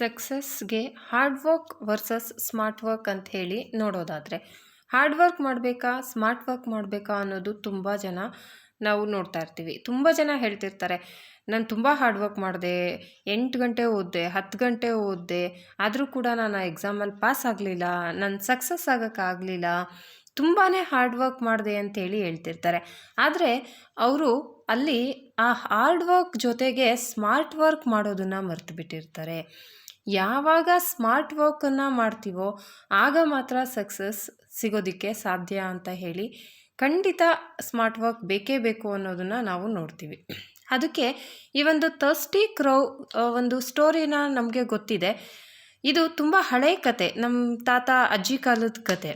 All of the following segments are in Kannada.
ಸಕ್ಸಸ್ಗೆ hard work versus smart work ಅಂತ ಹೇಳಿ ನೋಡೋದಾದರೆ, ಹಾರ್ಡ್ ವರ್ಕ್ ಮಾಡಬೇಕಾ, ಸ್ಮಾರ್ಟ್ ವರ್ಕ್ ಮಾಡಬೇಕಾ ಅನ್ನೋದು ತುಂಬ ಜನ ನಾವು ನೋಡ್ತಾ ಇರ್ತೀವಿ. ತುಂಬ ಜನ ಹೇಳ್ತಿರ್ತಾರೆ, ನಾನು ತುಂಬ ಹಾರ್ಡ್ ವರ್ಕ್ ಮಾಡಿದೆ, ಎಂಟು ಗಂಟೆ ಓದಿದೆ, ಹತ್ತು ಗಂಟೆ ಓದಿದೆ, ಆದರೂ ಕೂಡ ನಾನು ಆ ಎಕ್ಸಾಮಲ್ಲಿ ಪಾಸ್ ಆಗಲಿಲ್ಲ, ನಾನು ಸಕ್ಸಸ್ ಆಗೋಕ್ಕಾಗಲಿಲ್ಲ ತುಂಬಾ ಹಾರ್ಡ್ ವರ್ಕ್ ಮಾಡಿದೆ ಅಂತೇಳಿ ಹೇಳ್ತಿರ್ತಾರೆ. ಆದರೆ ಅವರು ಅಲ್ಲಿ ಆ ಹಾರ್ಡ್ ವರ್ಕ್ ಜೊತೆಗೆ ಸ್ಮಾರ್ಟ್ ವರ್ಕ್ ಮಾಡೋದನ್ನು ಮರ್ತು ಬಿಟ್ಟಿರ್ತಾರೆ ಯಾವಾಗ ಸ್ಮಾರ್ಟ್ ವರ್ಕನ್ನು ಮಾಡ್ತೀವೋ ಆಗ ಮಾತ್ರ ಸಕ್ಸಸ್ ಸಿಗೋದಕ್ಕೆ ಸಾಧ್ಯ ಅಂತ ಹೇಳಿ ಖಂಡಿತ ಸ್ಮಾರ್ಟ್ ವರ್ಕ್ ಬೇಕೇ ಬೇಕು ಅನ್ನೋದನ್ನು ನಾವು ನೋಡ್ತೀವಿ. ಅದಕ್ಕೆ ಈ ಒಂದು ತರ್ಸ್ಟಿ ಕ್ರೌ ಒಂದು ಸ್ಟೋರಿನ ನಮಗೆ ಗೊತ್ತಿದೆ. ಇದು ತುಂಬ ಹಳೆಯ ಕತೆ ನಮ್ಮ ತಾತ ಅಜ್ಜಿ ಕಾಲದ ಕತೆ.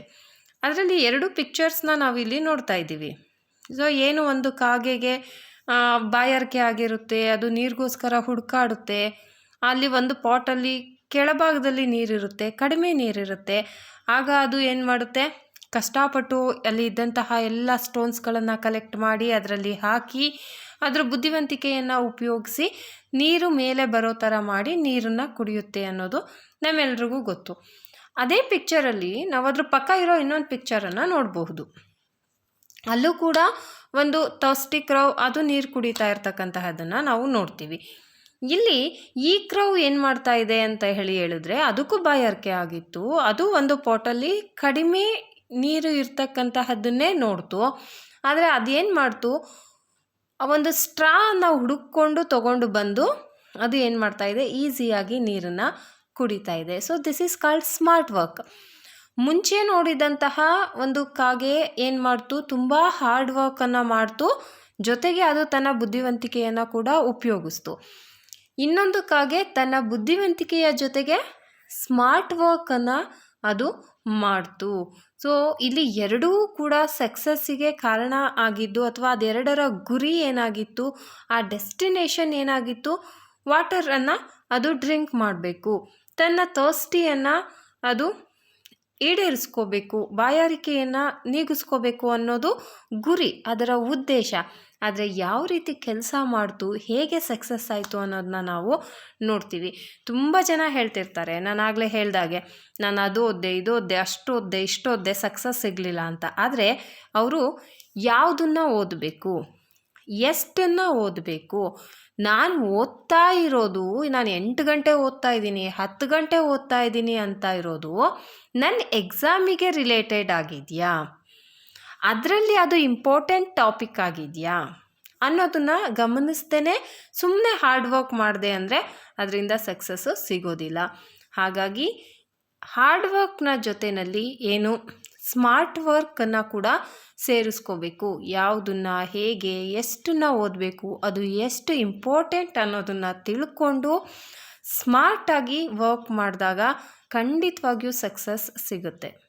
ಅದರಲ್ಲಿ ಎರಡು ಪಿಕ್ಚರ್ಸ್ನ ಇಲ್ಲಿ ನೋಡ್ತಾ ಇದ್ದೀವಿ. ಸೊ, ಏನು ಒಂದು ಕಾಗೆಗೆ ಬಾಯಾರಿಕೆ ಆಗಿರುತ್ತೆ, ಅದು ನೀರಿಗೋಸ್ಕರ ಹುಡುಕಾಡುತ್ತೆ ಅಲ್ಲಿ ಒಂದು ಪಾಟಲ್ಲಿ ಕೆಳಭಾಗದಲ್ಲಿ ನೀರಿರುತ್ತೆ, ಕಡಿಮೆ ನೀರಿರುತ್ತೆ. ಆಗ ಅದು ಏನು ಮಾಡುತ್ತೆ? ಕಷ್ಟಪಟ್ಟು ಅಲ್ಲಿ ಇದ್ದಂತಹ ಎಲ್ಲ ಸ್ಟೋನ್ಸ್ಗಳನ್ನು ಕಲೆಕ್ಟ್ ಮಾಡಿ ಅದರಲ್ಲಿ ಹಾಕಿ ಅದರ ಬುದ್ಧಿವಂತಿಕೆಯನ್ನು ಉಪಯೋಗಿಸಿ ನೀರು ಮೇಲೆ ಬರೋ ಥರ ಮಾಡಿ ನೀರನ್ನು ಕುಡಿಯುತ್ತೆ ಅನ್ನೋದು ನಮ್ಮೆಲ್ರಿಗೂ ಗೊತ್ತು. ಅದೇ ಪಿಕ್ಚರಲ್ಲಿ ನಾವು ಅದ್ರ ಪಕ್ಕ ಇರೋ ಇನ್ನೊಂದು ಪಿಕ್ಚರನ್ನು ನೋಡಬಹುದು. ಅಲ್ಲೂ ಕೂಡ ಒಂದು ತೌಸ್ಟಿಕ್ ರೌ ಅದು ನೀರು ಕುಡಿತಾ ಇರ್ತಕ್ಕಂತಹದನ್ನು ನಾವು ನೋಡ್ತೀವಿ. ಇಲ್ಲಿ ಈ ಕ್ರೌ ಏನು ಮಾಡ್ತಾ ಇದೆ ಅಂತ ಹೇಳಿ ಹೇಳಿದ್ರೆ ಅದಕ್ಕೂ ಬಾಯಾರಿಕೆ ಆಗಿತ್ತು. ಅದು ಒಂದು ಪಾಟಲ್ಲಿ ಕಡಿಮೆ ನೀರು ಇರ್ತಕ್ಕಂತಹದ್ದನ್ನೇ ನೋಡ್ತು. ಆದರೆ ಅದೇನು ಮಾಡ್ತು? ಆ ಒಂದು ಸ್ಟ್ರಾನ ಹುಡುಕೊಂಡು ತಗೊಂಡು ಬಂದು ಅದು ಏನು ಮಾಡ್ತಾ ಇದೆ? ಈಸಿಯಾಗಿ ನೀರನ್ನು ಕುಡಿತಾ ಇದೆ. So this is called smart work ಮುಂಚೆ ನೋಡಿದಂತಹ ಒಂದು ಕಾಗೆ ಏನು ಮಾಡ್ತು? ತುಂಬ ಹಾರ್ಡ್ ವರ್ಕನ್ನು ಮಾಡ್ತು. ಜೊತೆಗೆ ಅದು ತನ್ನ ಬುದ್ಧಿವಂತಿಕೆಯನ್ನು ಕೂಡ ಉಪಯೋಗಿಸ್ತು. ಇನ್ನೊಂದು ಕಾಗೆ ತನ್ನ ಬುದ್ಧಿವಂತಿಕೆಯ ಜೊತೆಗೆ ಸ್ಮಾರ್ಟ್ ವರ್ಕನ್ನು ಅದು ಮಾಡ್ತು. ಸೊ, ಇಲ್ಲಿ ಎರಡೂ ಕೂಡ ಸಕ್ಸಸ್ಸಿಗೆ ಕಾರಣ ಆಗಿದ್ದು ಅಥವಾ ಅದೆರಡರ ಗುರಿ ಏನಾಗಿತ್ತು, ಆ ಡೆಸ್ಟಿನೇಷನ್ ಏನಾಗಿತ್ತು, ವಾಟರನ್ನು ಅದು ಡ್ರಿಂಕ್ ಮಾಡಬೇಕು. ತನ್ನ ತರ್ಸ್ಟಿಯನ್ನು ಅದು ಈಡೇರಿಸ್ಕೋಬೇಕು, ಬಾಯಾರಿಕೆಯನ್ನು ನೀಗಿಸ್ಕೋಬೇಕು ಅನ್ನೋದು ಗುರಿ, ಅದರ ಉದ್ದೇಶ. ಆದರೆ ಯಾವ ರೀತಿ ಕೆಲಸ ಮಾಡ್ತು ಹೇಗೆ ಸಕ್ಸಸ್ ಆಯಿತು ಅನ್ನೋದನ್ನ ನಾವು ನೋಡ್ತೀವಿ. ತುಂಬ ಜನ ಹೇಳ್ತಿರ್ತಾರೆ, ನಾನು ಆಗಲೇ ಹೇಳ್ದಾಗೆ, ನಾನು ಅದು ಓದ್ದೆ, ಇದು ಓದ್ದೆ, ಅಷ್ಟು ಓದ್ದೆ, ಇಷ್ಟು ಓದ್ದೆ, ಸಕ್ಸಸ್ ಸಿಗಲಿಲ್ಲ ಅಂತ. ಆದರೆ, ಅವರು ಯಾವುದನ್ನು ಓದಬೇಕು? ಎಷ್ಟನ್ನು ಓದಬೇಕು? ನಾನು ಓದ್ತಾ ಇರೋದು, ನಾನು ಎಂಟು ಗಂಟೆ ಓದ್ತಾ ಇದ್ದೀನಿ, ಹತ್ತು ಗಂಟೆ ಓದ್ತಾ ಇದ್ದೀನಿ ಅಂತ ಇರೋದು ನನ್ನ ಎಕ್ಸಾಮಿಗೆ ರಿಲೇಟೆಡ್ ಆಗಿದೆಯಾ? ಅದರಲ್ಲಿ ಅದು ಇಂಪಾರ್ಟೆಂಟ್ ಟಾಪಿಕ್ ಆಗಿದೆಯಾ? ಅನ್ನೋದನ್ನು ಗಮನಿಸ್ದೇ ಸುಮ್ಮನೆ ಹಾರ್ಡ್ ವರ್ಕ್ ಮಾಡಿದೆ ಅಂದರೆ ಅದರಿಂದ ಸಕ್ಸಸ್ಸು ಸಿಗೋದಿಲ್ಲ. ಹಾಗಾಗಿ ಹಾರ್ಡ್ ವರ್ಕ್ನ ಜೊತೆಯಲ್ಲಿ ಏನು ಸ್ಮಾರ್ಟ್ ವರ್ಕನ್ನು ಕೂಡ ಸೇರಿಸ್ಕೋಬೇಕು. ಯಾವುದನ್ನು ಹೇಗೆ, ಎಷ್ಟನ್ನು ಓದಬೇಕು, ಅದು ಎಷ್ಟು ಇಂಪಾರ್ಟೆಂಟ್ ಅನ್ನೋದನ್ನು ತಿಳ್ಕೊಂಡು ಸ್ಮಾರ್ಟಾಗಿ ವರ್ಕ್ ಮಾಡಿದಾಗ ಖಂಡಿತವಾಗಿಯೂ ಸಕ್ಸಸ್ ಸಿಗುತ್ತೆ.